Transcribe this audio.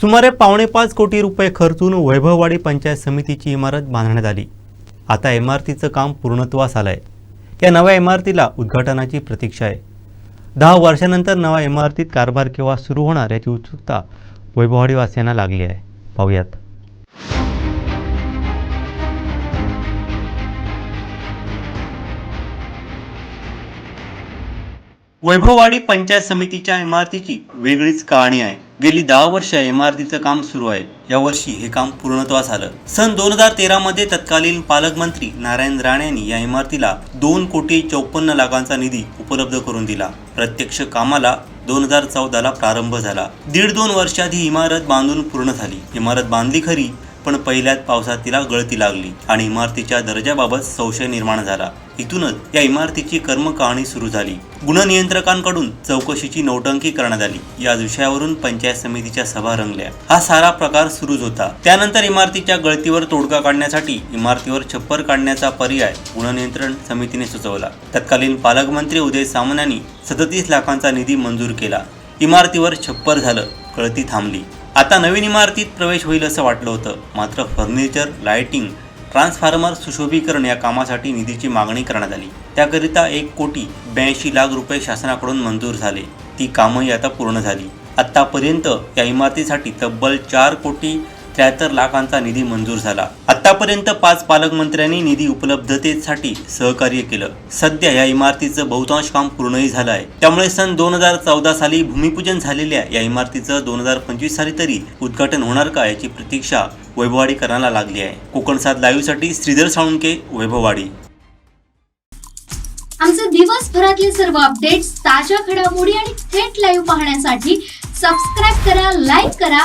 सुमारे पावणेपाच कोटी रुपये खर्चून वैभववाडी पंचायत समितीची इमारत बांधण्यात आली. आता इमारतीचं काम पूर्णत्वास आलं आहे या नव्या इमारतीला उद्घाटनाची प्रतीक्षा आहे. दहा वर्षानंतर नव्या इमारतीत कारभार केव्हा सुरू होणार याची उत्सुकता वैभववाडीवासियांना लागली आहे. पाहूयात. वैभववाडी पंचायत समितीच्या इमारतीची वेगळीच कहाणी आहे. गेली दहा वर्ष इमारतीचं काम सुरू आहे. यावर्षी हे काम पूर्णत्वास आलं. सन दोन हजार तेरा मध्ये तत्कालीन पालकमंत्री नारायण राणे यांनी या इमारतीला दोन कोटी चौपन्न लाखांचा निधी उपलब्ध करून दिला. प्रत्यक्ष कामाला दोन हजार चौदाला प्रारंभ झाला. दीड दोन वर्षात ही इमारत बांधून पूर्ण झाली. इमारत बांधली खरी पण पहिल्याच पावसात तिला गळती लागली आणि इमारतीच्या दर्जाबाबत संशय निर्माण झाला. इथूनच या इमारतीची कर्मकहाणी सुरू झाली. गुणनियंत्रकांकडून चौकशीची नौटंकी करण्यात आली. या विषयावरून पंचायत समितीच्या सभा रंगल्या. हा सारा प्रकार सुरूच होता. त्यानंतर इमारतीच्या गळतीवर तोडगा काढण्यासाठी इमारतीवर छप्पर काढण्याचा पर्याय गुणनियंत्रण समितीने सुचवला. तत्कालीन पालकमंत्री उदय सामंत यांनी सदतीस लाखांचा निधी मंजूर केला. इमारतीवर छप्पर झालं. गळती थांबली. आता नवीन इमारतीत प्रवेश होईल असं वाटलं होतं. मात्र फर्निचर लाइटिंग ट्रान्सफॉर्मर सुशोभीकरण या कामासाठी निधीची मागणी करण्यात आली. त्याकरिता एक कोटी ब्याऐंशी लाख रुपये शासनाकडून मंजूर झाले. ती कामही आता पूर्ण झाली. आत्तापर्यंत या इमारतीसाठी तब्बल चार कोटी त्र्याहत्तर लाखांचा निधी मंजूर झाला. आतापर्यंत पाच पालकमंत्र्यांनी निधी उपलब्धतेसाठी सहकार्य केलं. सध्या या इमारतीचं बहुतांश काम पूर्णही झालं आहे. त्यामुळे सन दोन हजार चौदा साली भूमिपूजन झालेल्या या इमारतीचं दोन हजार पंचवीस साली तरी उद्घाटन होणार का याची प्रतीक्षा वैभववाडीकरांना लागली आहे. कोकण सात लाईव्हसाठी श्रीधर साळुंके वैभववाडी. आमचे दिवसभरातले सर्व अपडेट्स ताज्या घडामोडी आणि थेट लाईव्ह पाहण्यासाठी सबस्क्राईब करा लाईक करा